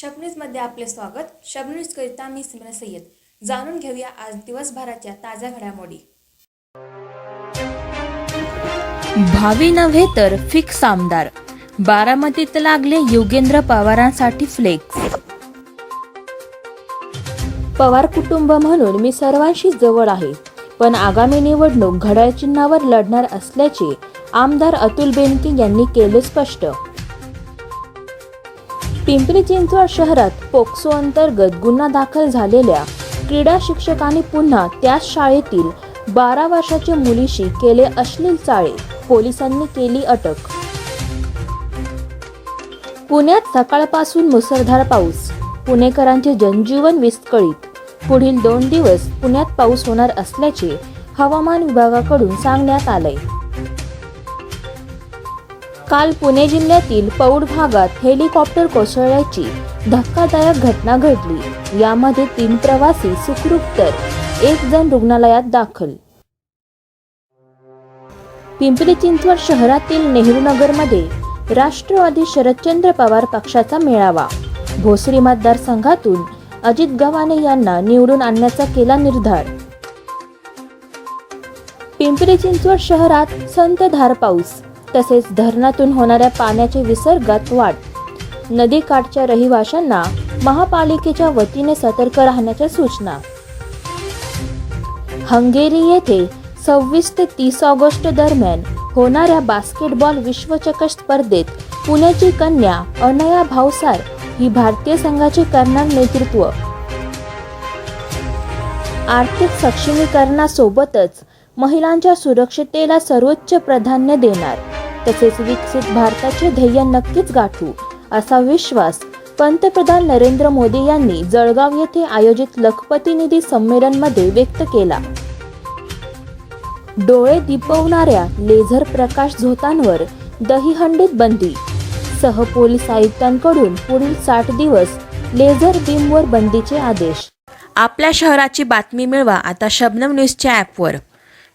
शबनीजमध्ये आपले स्वागत. शबनीज न्यूजकरिता मी सिमरन सय्यद. जाणून घेऊया आज दिवसभराच्या ताज्या घडामोडी. भावी नव्हे तर फिक्स आमदार. बारामतीत लागले योगेंद्र पवारांसाठी फ्लेक्स पवार कुटुंब म्हणून मी सर्वांशी जवळ आहे. पण आगामी निवडणूक घड्याळ चिन्हावर लढणार असल्याचे आमदार अतुल बेनके यांनी केले स्पष्ट. पिंपरी चिंचवड शहरात पोक्सो अंतर्गत गुन्हा दाखल झालेल्या क्रीडा शिक्षकांनी पुन्हा त्याच शाळेतील बारा वर्षाच्या मुलीशी केले अश्लील चाळे. पोलिसांनी केली अटक. पुण्यात सकाळपासून मुसळधार पाऊस. पुणेकरांचे जनजीवन विस्कळीत. पुढील दोन दिवस पुण्यात पाऊस होणार असल्याचे हवामान विभागाकडून सांगण्यात आलंय. काल पुणे जिल्ह्यातील पौड भागात हेलिकॉप्टर कोसळल्याची धक्कादायक घटना घडली. यामध्ये तीन प्रवासी सुखरूप तर एक जण रुग्णालयात दाखल. पिंपरी चिंचवड शहरातील नेहरू नगरमध्ये राष्ट्रवादी शरदचंद्र पवार पक्षाचा मेळावा. भोसरी मतदारसंघातून अजित गव्हाणे यांना निवडून आणण्याचा केला निर्धार. पिंपरी चिंचवड शहरात संतधार पाऊस. तसेच धरणातून होणाऱ्या पाण्याच्या विसर्गात वाढ. नदीकाठच्या रहिवाशांना महापालिकेच्या वतीने सतर्क राहण्याच्या सूचना. हंगेरी येथे सव्वीस ते तीस ऑगस्ट दरम्यान होणाऱ्या बास्केटबॉल विश्वचषक स्पर्धेत पुण्याची कन्या अनया भावसार ही भारतीय संघाचे करणार नेतृत्व. आर्थिक सक्षमीकरणासोबतच महिलांच्या सुरक्षितेला सर्वोच्च प्राधान्य देणार. तसेच विकसित भारताचे ध्येय नक्कीच गाठू असा विश्वास पंतप्रधान नरेंद्र मोदी यांनी जळगाव येथे आयोजित लखपती निधी संमेलनमध्ये व्यक्त केला. डोळे दिपवणाऱ्या लेझर प्रकाश झोतांवर दहीहंडीत बंदी सह पोलीस आयुक्तांकडून पुढील साठ दिवस लेझर बीमवर बंदीचे आदेश. आपल्या शहराची बातमी मिळवा आता शबनम न्यूजच्या ॲपवर.